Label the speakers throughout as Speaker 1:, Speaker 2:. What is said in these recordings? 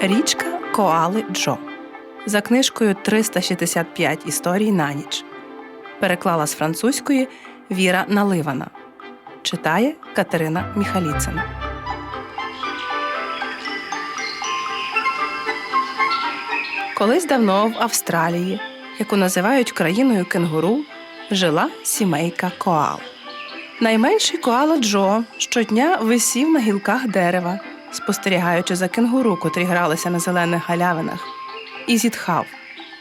Speaker 1: Річка Коали Джо за книжкою 365 історій на ніч. Переклала з французької Віра Наливана. Читає Катерина Міхаліцина. Колись давно в Австралії, яку називають країною кенгуру, жила сімейка коал. Найменший коала Джо щодня висів на гілках дерева, спостерігаючи за кенгуру, котрі гралися на зелених галявинах, і зітхав.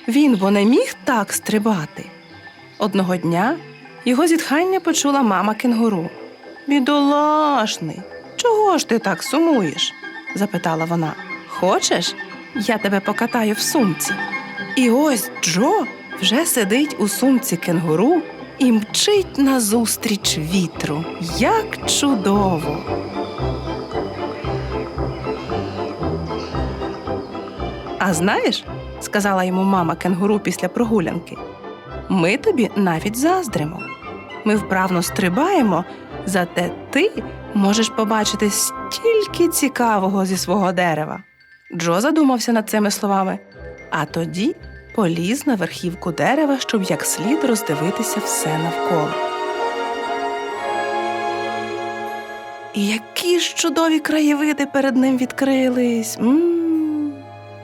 Speaker 1: Він бо не міг так стрибати. Одного дня його зітхання почула мама кенгуру. Бідолашний, чого ж ти так сумуєш? запитала вона. Хочеш, я тебе покатаю в сумці. І ось Джо вже сидить у сумці кенгуру і мчить назустріч вітру. Як чудово! А знаєш, сказала йому мама кенгуру після прогулянки, ми тобі навіть заздримо. Ми вправно стрибаємо, зате ти можеш побачити стільки цікавого зі свого дерева. Джо задумався над цими словами, а тоді поліз на верхівку дерева, щоб як слід роздивитися все навколо. І які ж чудові краєвиди перед ним відкрились. м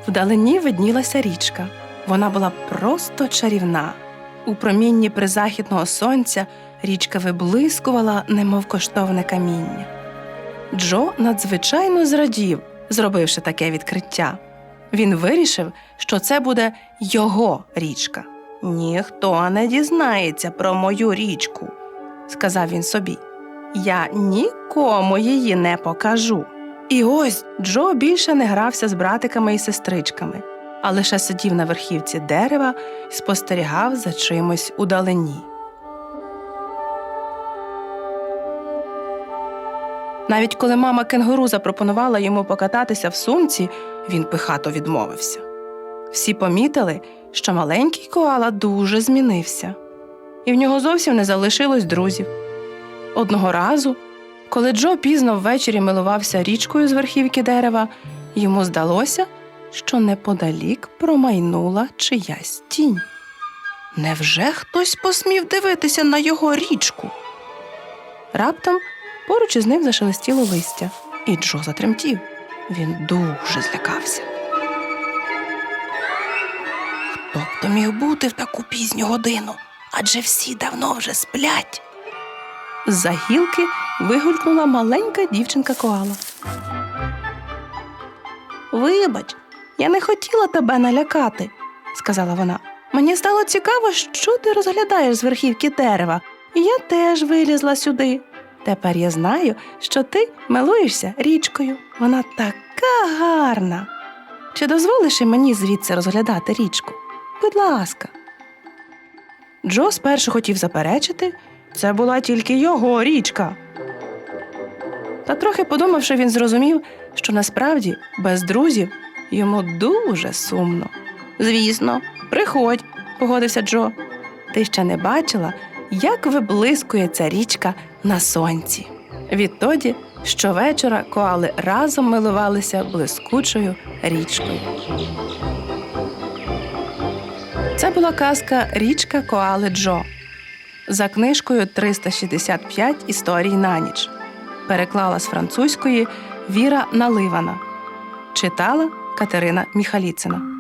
Speaker 1: Вдалині виднілася річка. Вона була просто чарівна. У промінні призахідного сонця річка виблискувала, немов коштовне каміння. Джо надзвичайно зрадів, зробивши таке відкриття. Він вирішив, що це буде його річка. Ніхто не дізнається про мою річку, сказав він собі. Я нікому її не покажу. І ось Джо більше не грався з братиками і сестричками, а лише сидів на верхівці дерева і спостерігав за чимось удалині. Навіть коли мама кенгуру запропонувала йому покататися в сумці, він пихато відмовився. Всі помітили, що маленький коала дуже змінився, і в нього зовсім не залишилось друзів. Одного разу, коли Джо пізно ввечері милувався річкою з верхівки дерева, йому здалося, що неподалік промайнула чиясь тінь. Невже хтось посмів дивитися на його річку? Раптом поруч із ним зашелестіло листя, і Джо затремтів. Він дуже злякався. Хто б то міг бути в таку пізню годину? Адже всі давно вже сплять. З-за гілки вигулькнула маленька дівчинка коала. Вибач, я не хотіла тебе налякати, сказала вона. Мені стало цікаво, що ти розглядаєш з верхівки дерева, я теж вилізла сюди. Тепер я знаю, що ти милуєшся річкою. Вона така гарна. Чи дозволиш і мені звідси розглядати річку? Будь ласка. Джо спершу хотів заперечити, це була тільки його річка. Та трохи подумавши, він зрозумів, що насправді без друзів йому дуже сумно. Звісно, приходь, погодився Джо. Ти ще не бачила, як виблискує ця річка на сонці. Відтоді щовечора коали разом милувалися блискучою річкою. Це була казка Річка Коали Джо за книжкою 365 історій на ніч. Переклала з французької Віра Наливана. Читала Катерина Міхаліцина.